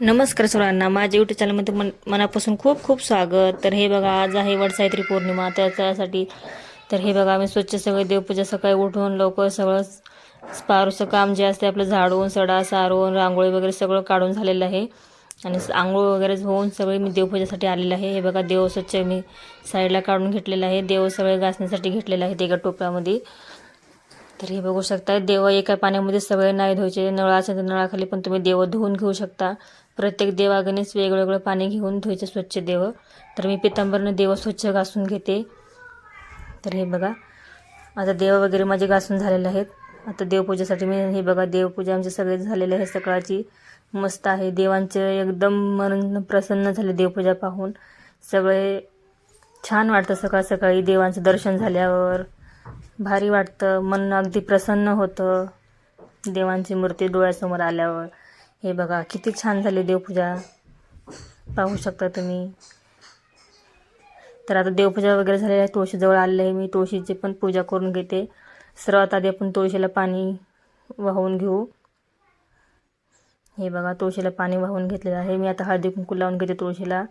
नमस्कार सर्वांना माझ्या युट्यूब चॅनलमध्ये मन मनापासून खूप खूप स्वागत. तर हे बघा आज आहे वटसावित्री पौर्णिमा. त्याच्यासाठी तर हे बघा आम्ही स्वच्छ सगळं देवपूजा सकाळी उठून लवकर सगळं पारूचं काम जे असते आपलं झाडून सडा सारून रांगोळी वगैरे सगळं काढून झालेलं आहे. आणि आंघोळ वगैरे होऊन सगळे मी देवपूजेसाठी आलेलं आहे. हे बघा देव स्वच्छ मी साईडला काढून घेतलेलं आहे. देव सगळे घासण्यासाठी घेतलेलं आहे एका टोप्यामध्ये. तर हे बघू शकता देव एका पाण्यामध्ये सगळे नाही धुवायचे. नळ असेल तर नळाखाली पण तुम्ही देव धुवून घेऊ शकता. प्रत्येक देवागणेच वेगवेगळं पाणी घेऊन धुवायचे स्वच्छ देव. तर मी पितांबरनं देव स्वच्छ घासून घेते. तर हे बघा आता देव वगैरे माझे घासून झालेले आहेत. आता देवपूजेसाठी मी हे बघा देवपूजा आमची सगळे झालेले आहे सकाळची. मस्त आहे. देवांचे एकदम मन प्रसन्न झाले देवपूजा पाहून. सगळे छान वाटतं सकाळ सकाळी देवांचं दर्शन झाल्यावर. भारी वाटतं. मन अगदी प्रसन्न होतं. देवांची मूर्ती डोळ्यासमोर आल्यावर. हे बघा किती छान झाली देवपूजा. पाहू शकता तुम्ही. तर आता देवपूजा वगैरे झालेली आहे. तुळशीजवळ आलेलं आहे मी. तुळशीची पण पूजा करून घेते. सर्वात आधी आपण तुळशीला पाणी वाहून घेऊ. हे बघा तुळशीला पाणी वाहून घेतलेलं आहे. मी आता हळदी कुंकू लावून घेते तुळशीला.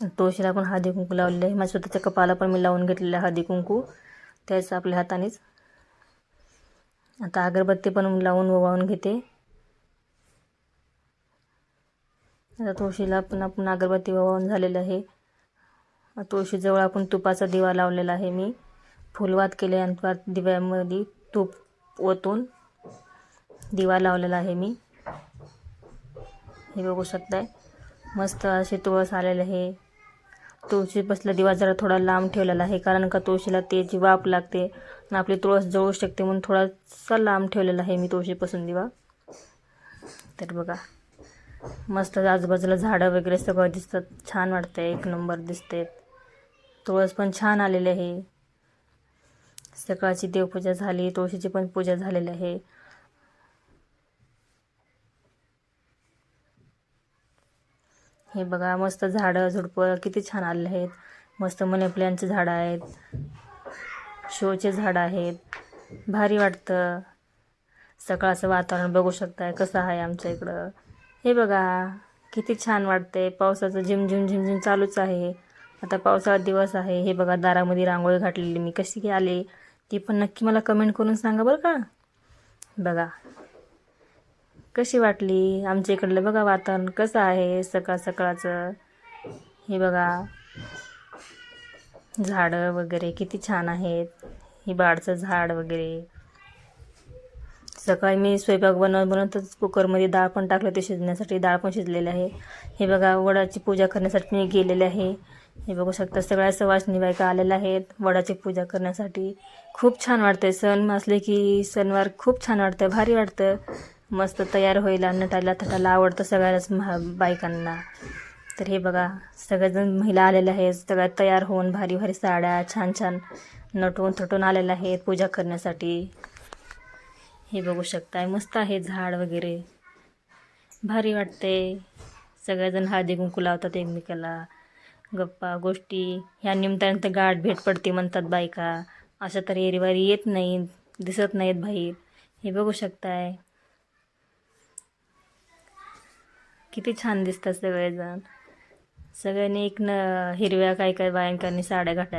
तुळशीला पण हळदी कुंकू लावलेलं आहे. माझ्या स्वतःच्या कपाला पण मी लावून घेतलेलं आहे हळदी कुंकू. त्याच आपल्या हातानेच. आता अगरबत्ती पण लावून ओवाळून घेते. आता तुळशीला पण आपण अगरबत्ती ओवाळून झालेलं आहे. तुळशीजवळ आपण तुपाचा दिवा लावलेला आहे मी. फुलवात केले आणि दिव्यामध्ये तूप ओतून दिवा लावलेला आहे मी. हे बघू शकताय. मस्त असे तुळस आलेले आहे. तुळशी बसला दिवा जरा थोडा लांब ठेवलेला आहे कारण का तुळशीला त्याची वाफ लागते आणि आपली तुळस जळू शकते म्हणून थोडासा लांब ठेवलेला आहे मी तुळशीपासून दिवा. तर बघा मस्त आजूबाजूला झाडं वगैरे सगळं दिसतात छान वाटतंय एक नंबर दिसते तुळस पण छान आलेले आहे. सकाळची देवपूजा झाली तुळशीची पण पूजा झालेली आहे. हे बघा मस्त झाडं झुडपं किती छान आले आहेत. मस्त मनी प्लॅनचे झाडं आहेत. शोचे झाडं आहेत. भारी वाटतं. सकाळचं वातावरण बघू शकताय. कसं आहे आमच्या इकडं? हे बघा किती छान वाटतंय. पावसाचं झिमझिम झिम चालूच आहे. आता पावसाळा दिवस आहे. हे बघा दारामध्ये रांगोळी घातलेली मी. कशी आले? ती पण नक्की मला कमेंट करून सांगा बरं का? बघा. कशी वाटली? आमच्या इकडलं बघा वातावरण कसं आहे सकाळ सकाळचं. हे बघा. झाडं वगैरे किती छान आहेत. ही बाडचं झाड वगैरे. सकाळी मी स्वयंपाक बनवत बनवतच कुकरमध्ये डाळ पण टाकलं ते शिजण्यासाठी डाळ पण शिजलेली आहे. हे बघा वडाची पूजा करण्यासाठी मी गेलेले आहे. हे बघू शकता सगळ्या सवासनी बायका आलेल्या आहेत वडाची पूजा करण्यासाठी. खूप छान वाटतंय सण असले की सणवार खूप छान वाटतं भारी वाटतं मस्त तयार होईल नटायला थटायला आवडतं सगळ्याच महा बायकांना. तर हे बघा सगळेजण महिला आलेल्या आहेत सगळ्या तयार होऊन भारी भारी साड्या छान छान नटून थटून आलेल्या आहेत पूजा करण्यासाठी. हे बघू शकताय मस्त आहे झाड वगैरे. भारी वाटते सगळेजण हळदी कुंकू लावतात एकमेकाला. गप्पा गोष्टी. ह्या निमित्तानंतर गाठ भेट पडते म्हणतात बायका. अशा तर एरीवारी येत नाहीत दिसत नाहीत बाहेर. हे बघू शकताय. किती छान दिसतात सगळेजण सगळ्यांनी एक न हिरव्या काय काय बायांकांनी साड्या घातल्या.